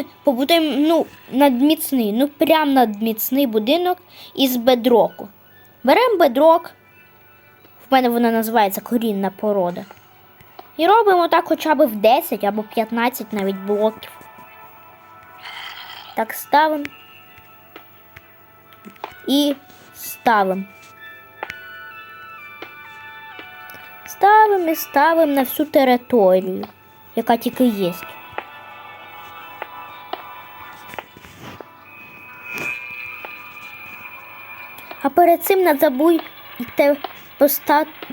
ми побудуємо ну, надміцний, ну прям надміцний будинок із бедроку. Беремо бедрок, в мене вона називається корінна порода. І робимо так хоча б в 10 або 15 навіть блоків. Так ставимо. І ставимо. Ставимо і ставимо на всю територію, яка тільки є. А перед цим не забудьте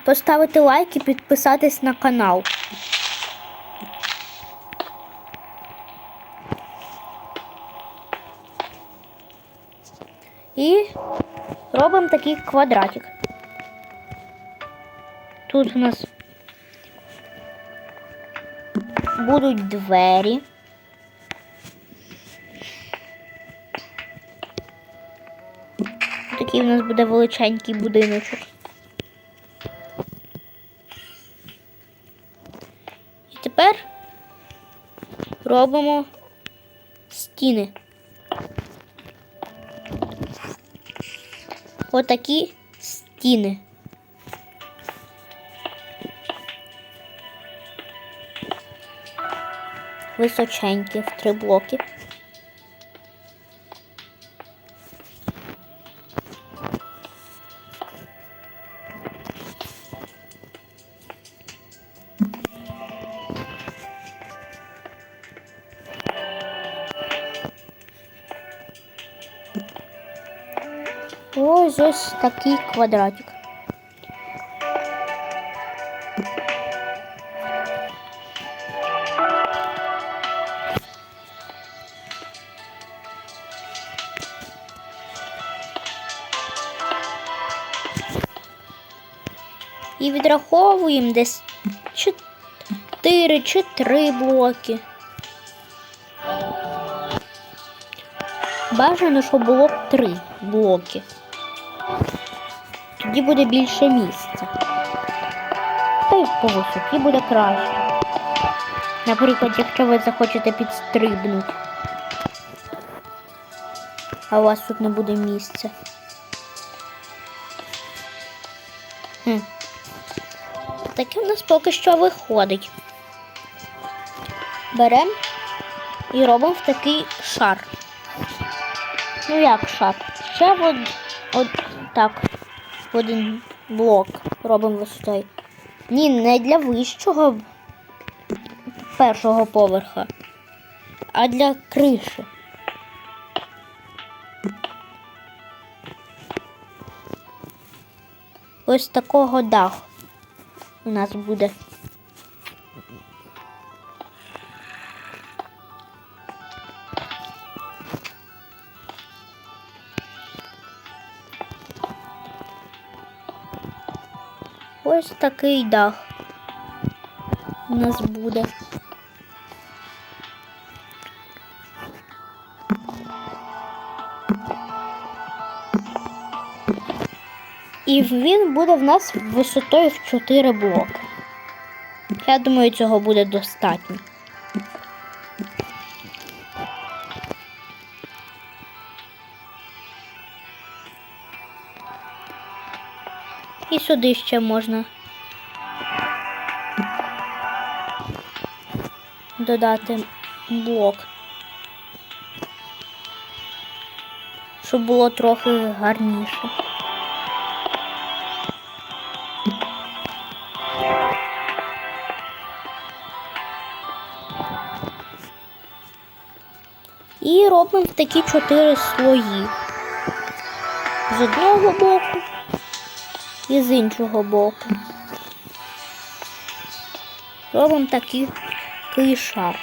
поставити лайк і підписатись на канал. І робимо такий квадратик. Тут у нас будуть двері. Такий у нас буде величенький будиночок. І тепер робимо стіни. Отакі стіни. Височенькі в три блоки. Ось ось такий квадратик. І відраховуємо десь 4 чи 3 блоки. Бажано, щоб було 3 блоки. Тоді буде більше місця. Та й по висоті буде краще. Наприклад, якщо ви захочете підстрибнути, а у вас тут не буде місця. Хм. Таке в нас поки що виходить. Беремо і робимо в такий шар. Ну як шар? Ще от, от так. Один блок робимо висотою. Ні, не для вищого першого поверха, а для криші. Ось такого даху у нас буде. Такий дах у нас буде. І він буде в нас висотою в 4 блоки. Я думаю, цього буде достатньо. І сюди ще можна додати блок. Щоб було трохи гарніше. І робимо такі чотири слої. З одного боку і з іншого боку. Робимо такий такий шар.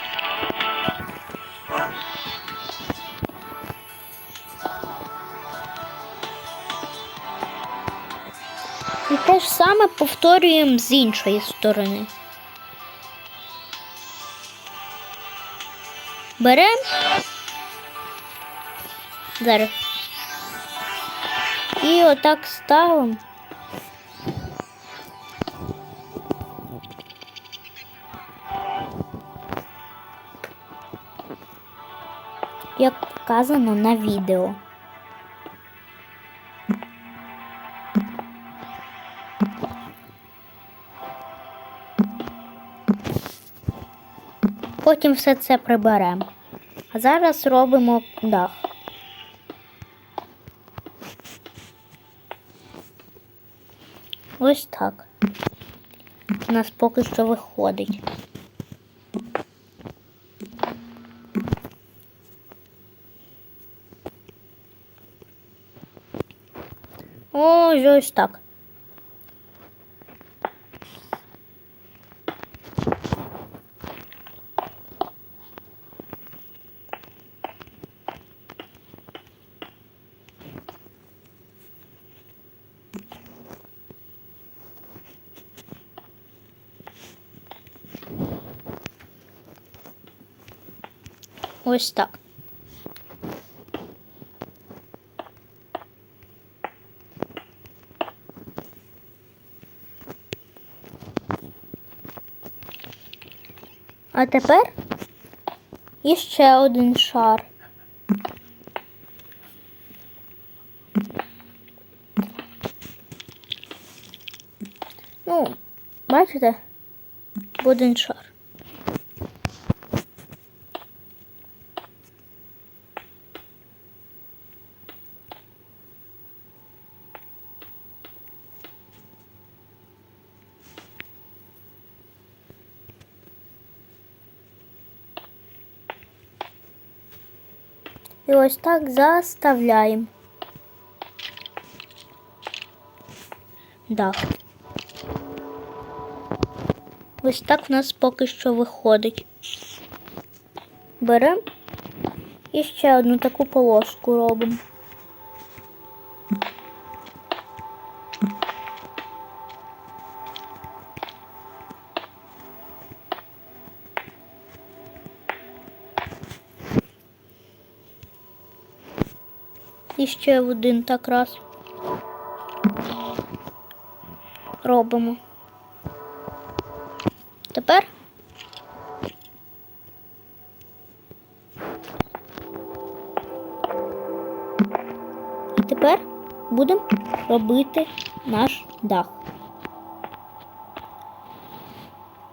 І те ж саме повторюємо з іншої сторони. Беремо. Зараз. І отак ставимо. Як показано на відео. Потім все це приберемо. А зараз робимо дах. Ось так. У нас поки що виходить. Ось ось так. Ось так. А тепер іще один шар. Ну, бачите? Один шар. І ось так заставляємо. Дах. Ось так в нас поки що виходить. Беремо і ще одну таку полоску робимо. Ще один так раз. Робимо. Тепер і тепер будемо робити наш дах.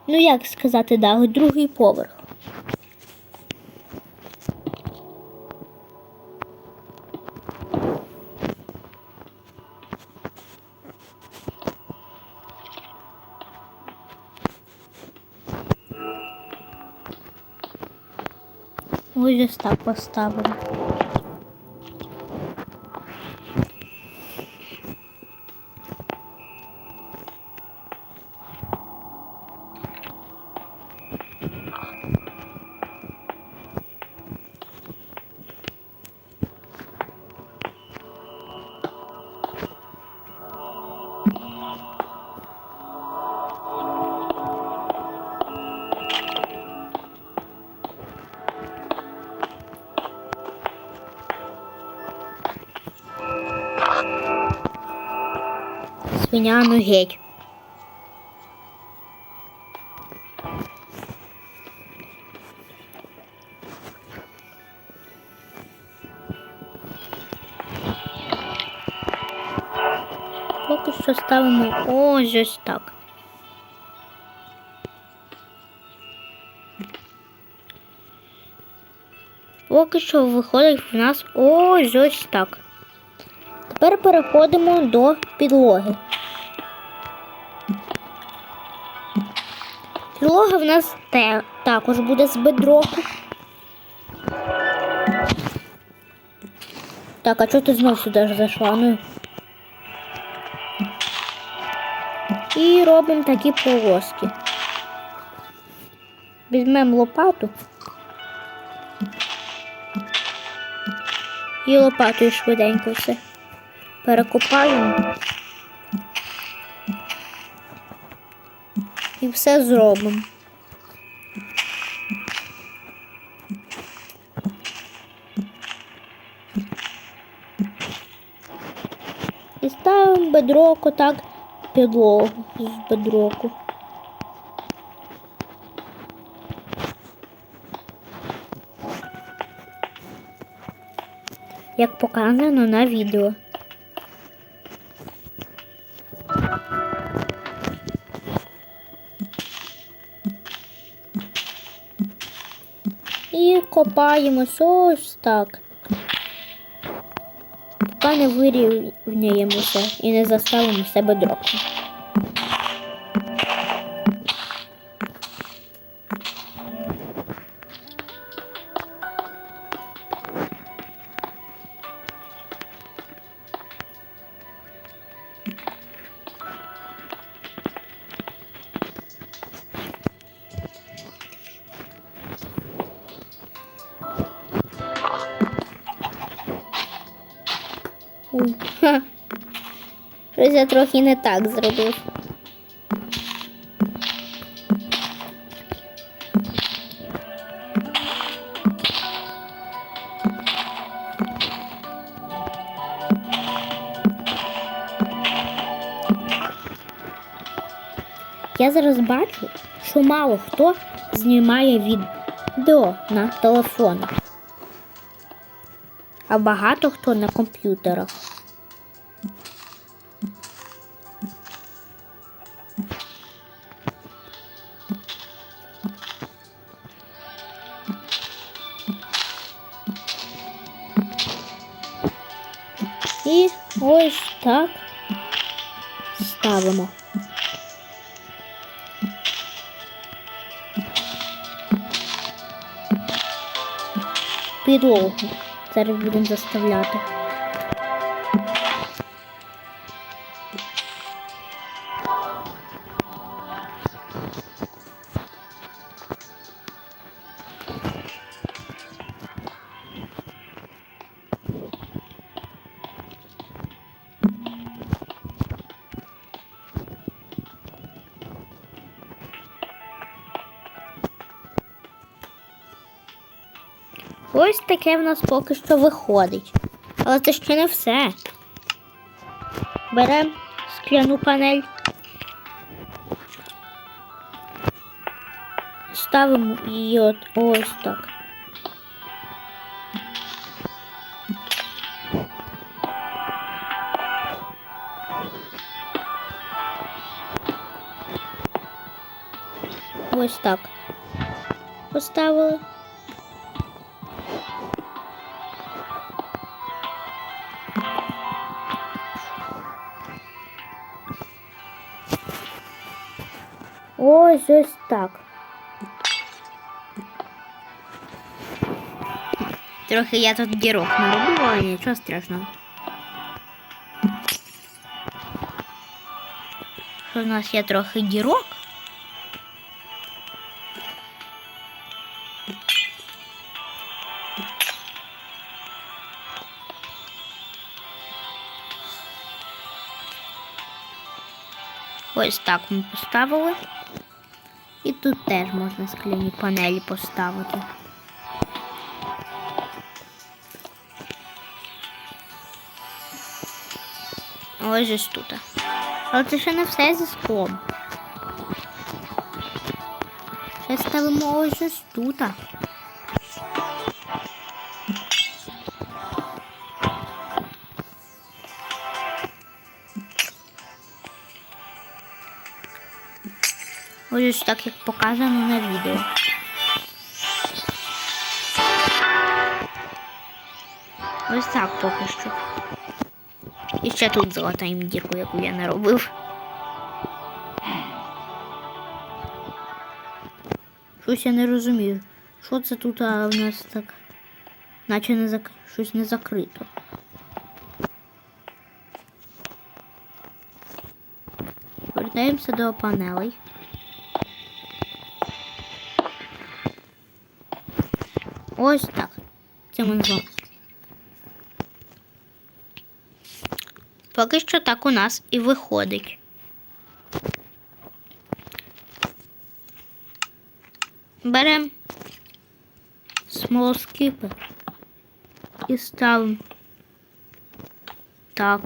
Ну, як сказати дах, другий поверх. Ось ось так Свиня ну геть. Поки що ставимо ось ось так. Поки що виходить в нас ось ось так. Тепер переходимо до підлоги. Підлога в нас також буде з бедроку. Так, а чого ти знов сюди ж зайшла? Ну. І робимо такі полоски. Візьмемо лопату. І лопатою швиденько все перекопаємо. І все зробимо. Ставимо бедрок отак підлогу з бедроку. як показано на відео. І копаємось ось так. Поки не вирівняємося і не заставимо себе дропом. Щось я трохи не так зробив. Я зараз бачу, що мало хто знімає відео на телефонах, а багато хто на комп'ютерах. Так ставимо. Підлогу. Зараз будемо заставляти. Ось таке в нас поки що виходить. Але це ще не все. Беремо скляну панель. Ставимо її от ось так. Ось так. Поставили. Ось ось так. Трохи я тут дірок наробила, але нічого страшного. Що в нас є трохи дірок? Ось так ми поставили. І тут теж можна скляні панелі поставити. Ось ж тут. Але це ще не все зі склом. Ще ставимо ось же ж тут. Ось так, як показано на відео. Ось так поки що. І ще тут золотаємо дірку, яку я не робив. Щось я не розумію. Що це тут а, у нас так? Наче не зак... щось не закрито. Вертаємося до панелей. Ось так. Це монзон. Поки що так у нас і виходить. Беремо смолоскипи і ставимо так.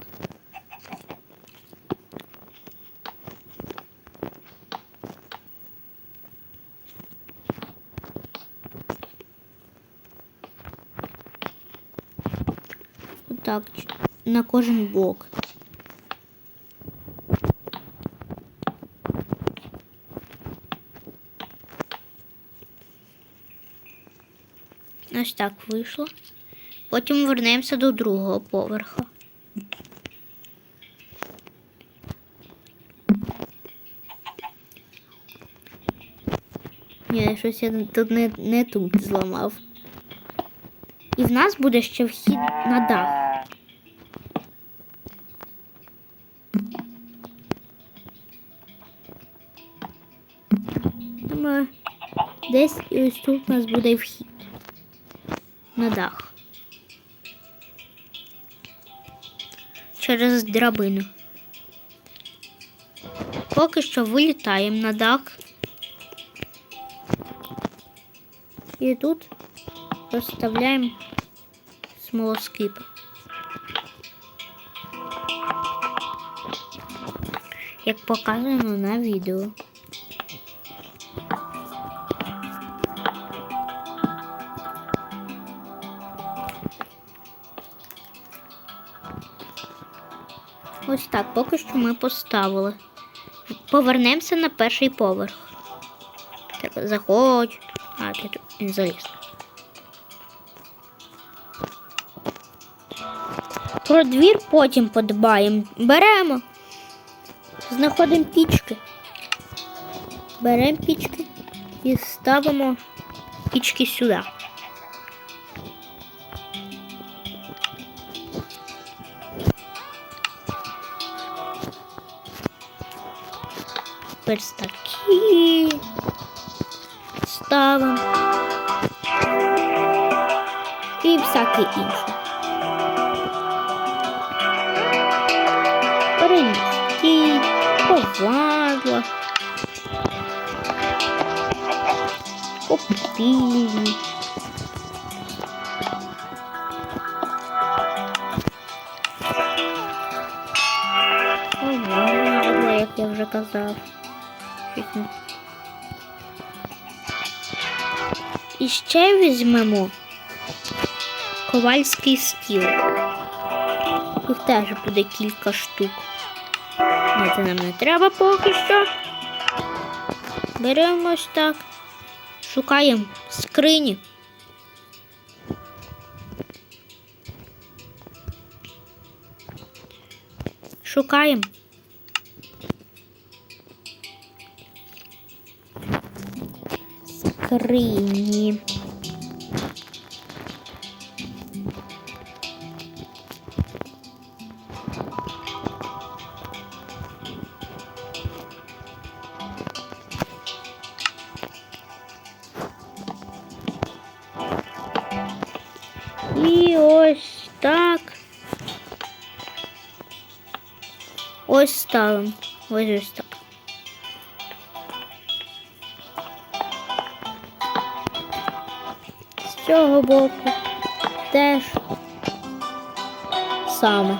Так на кожен блок. Ось так вийшло. Потім вернемося до другого поверха. Ні, щось я тут не, не тут зламав. І в нас буде ще вхід на дах. Думаю, десь ось тут у нас буде вхід на дах. Через драбину. Поки що вилітаємо на дах. І тут розставляємо смолоскипи. Як показано на відео. Так, поки що ми поставили. Повернемося на перший поверх. Так, заходь. А, тут не заліз. Про двір потім подбаємо. Беремо. Знаходимо пічки. Беремо пічки і ставимо пічки сюди. Верстаки. Ставимо. І всяке інше. Перемістіть, повадла, попільні. Повадла, як я вже казав. Щось І ще візьмемо ковальський стіл. Їх теж буде кілька штук. Ні, це нам не треба поки що. Беремо ось так. Шукаємо скрині. Шукаємо. Скрині. І ось так. Ось ставимо. Ось ось так. З цього боку теж саме.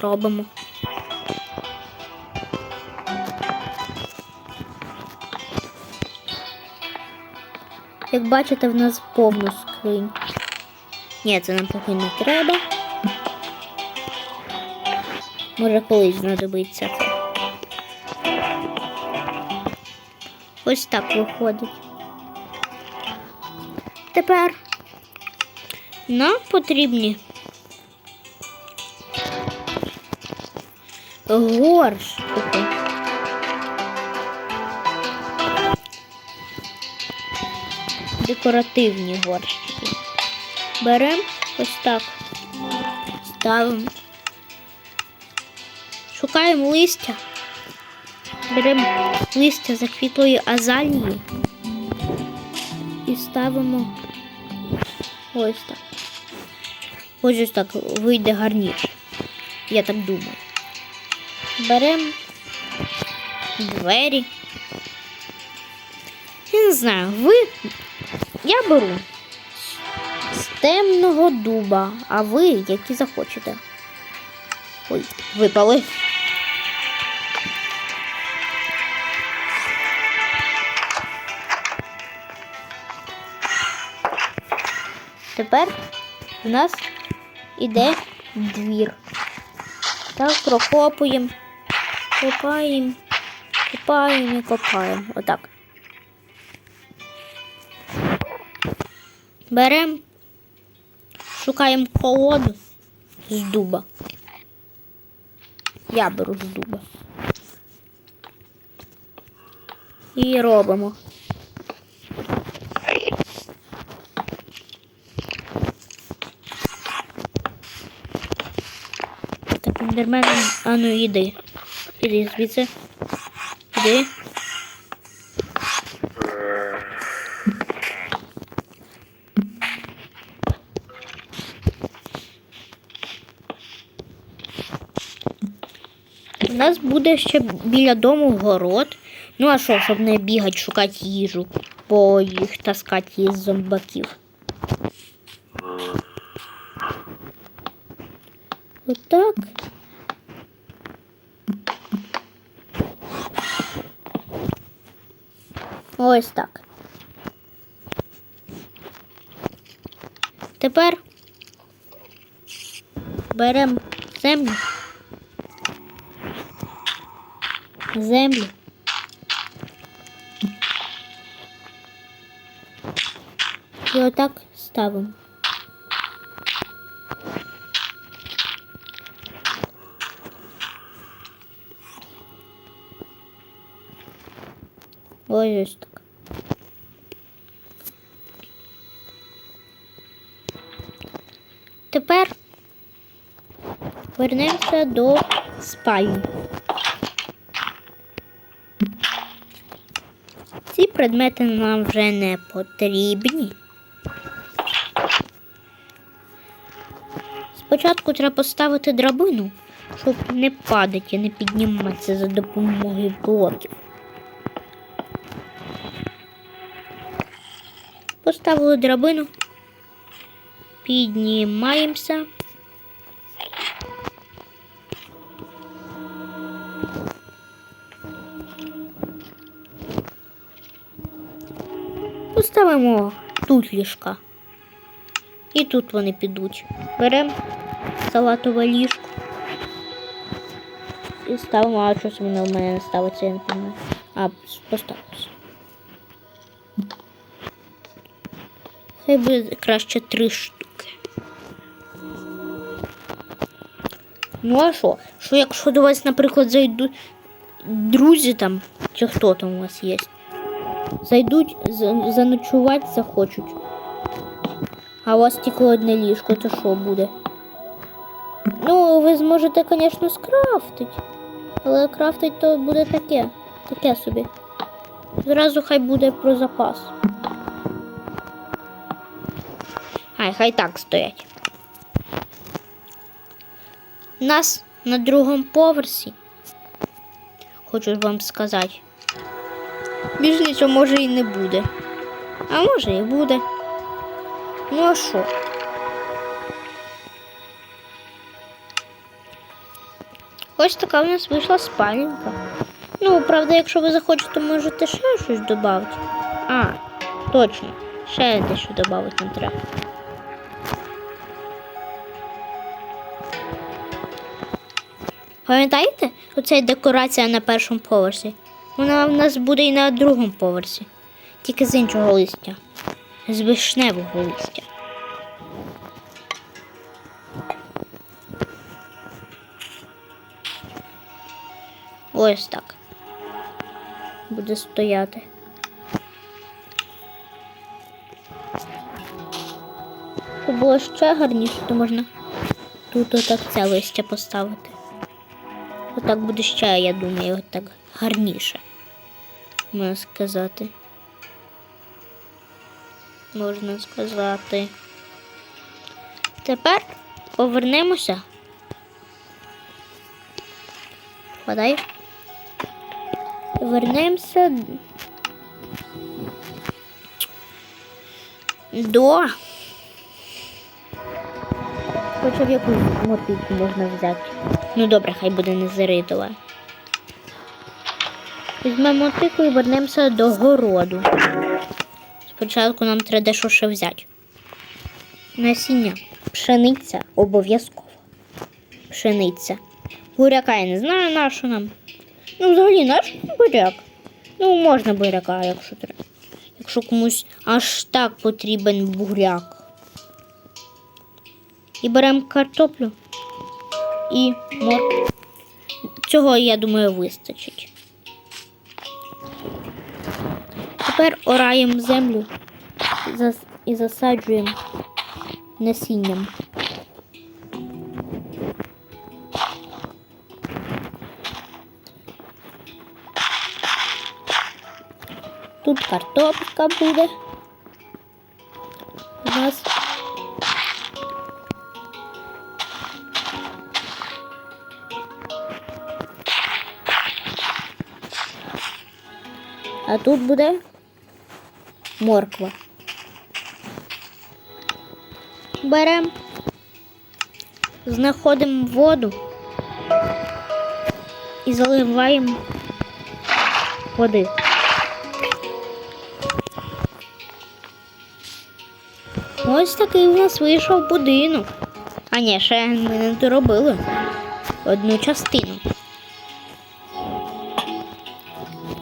Робимо. Як бачите, в нас повну скринь. Ні, це нам поки не треба. Може колись знадобиться це. Ось так виходить. Тепер нам потрібні горщики. Декоративні горщики. Беремо ось так, ставимо. Шукаємо листя. Беремо листя заквітлої азалії і ставимо ось так. Ось ось так вийде гарніше. Я так думаю. Беремо двері. Я не знаю, ви. Я беру з темного дуба, а ви які захочете. Ой, випали. Тепер у нас іде двір. Так, прокопуємо, копаємо, копаємо і копаємо. Отак. Беремо, шукаємо колоду з дуба. Я беру з дуба. І робимо. Так, ендермен, а ну іди. Іди звідси. Іди. У нас буде ще біля дому город. Ну а що, щоб не бігати, шукати їжу, бо їх таскати із зомбаків. Отак. Ось так. Тепер беремо землю. Землю. І отак ставимо. Тепер вернемося до спальні. Ці предмети нам вже не потрібні. Спочатку треба поставити драбину, щоб не падати і не підніматися за допомогою блоків. Поставили драбину, піднімаємося. Поставимо тут ліжка. І тут вони підуть. Беремо салатове ліжко. І ставимо, а щось воно в мене не ставиться, я не пам'ятаю. А, поставилося. Хай буде краще три штуки. Ну а що? Що якщо до вас, наприклад, зайдуть друзі там, чи хто там у вас є, зайдуть за- заночувати захочуть. А у вас тільки одне ліжко, то що буде? Ну, ви зможете, звісно, скрафтити. Але крафтить то буде таке. Таке собі. Зразу хай буде про запас. Хай, хай так стоять. Нас на другому поверсі. Хочу вам сказати. Нічого може і не буде. А може і буде. Ну а що? Ось така у нас вийшла спальненька. Ну, правда, якщо ви захочете, можете ще щось додати. А, точно. Ще дещо додати нам треба. Пам'ятаєте, оця декорація на першому поверсі? Вона в нас буде і на другому поверсі. Тільки з іншого листя. З вишневого листя. Ось так. Буде стояти. Щоб було ще гарніше, то можна тут отак це листя поставити. Отак буде ще, я думаю, отак гарніше. Можна сказати. Можна сказати. Тепер повернемося. Подай. Вернемося до. Хоча б якусь мотику можна взяти. Ну добре, хай буде незаритова. Візьмемо мотику і вернемося до городу. Спочатку нам треба дещо ще взяти. насіння. Пшениця обов'язково. Пшениця. Буряка я не знаю, на що нам. Ну, взагалі, наш буряк. Ну, можна буряка, якщо треба. Якщо комусь аж так потрібен буряк. І беремо картоплю і моркву. Цього, я думаю, вистачить. Теперораємо землю і засаджуємо насінням. Тут картопелька буде. Тут буде морква. Беремо, знаходимо воду і заливаємо води. Ось такий у нас вийшов будинок. А ні, ще ми не доробили одну частину.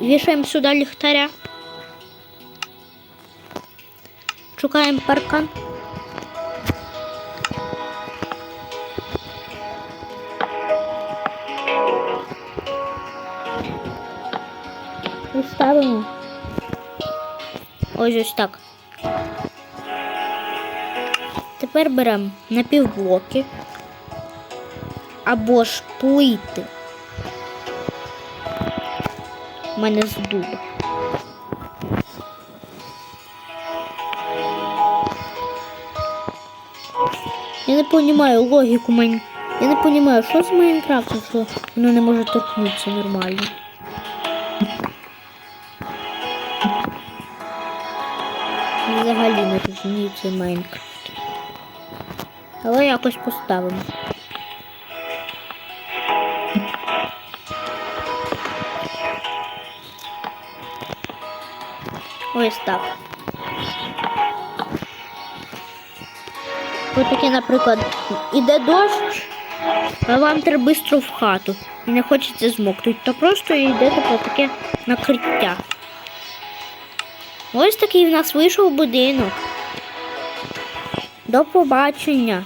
Вішаємо сюди ліхтаря. Шукаємо паркан. І ставимо. Ось ось так. Тепер беремо напівблоки або ж плити. Мене з дуба. Я не розумію логіку Майн... Я не розумію, що з Майнкрафтом, що воно не може торкнутися нормально. Взагалі не розумію цей Майнкрафт. Але якось поставимо. Ось так. Ось таке, наприклад, іде дощ, а вам треба швидко в хату і не хочеться змокнути, то просто йдете по таке накриття. Ось такий в нас вийшов будинок. До побачення.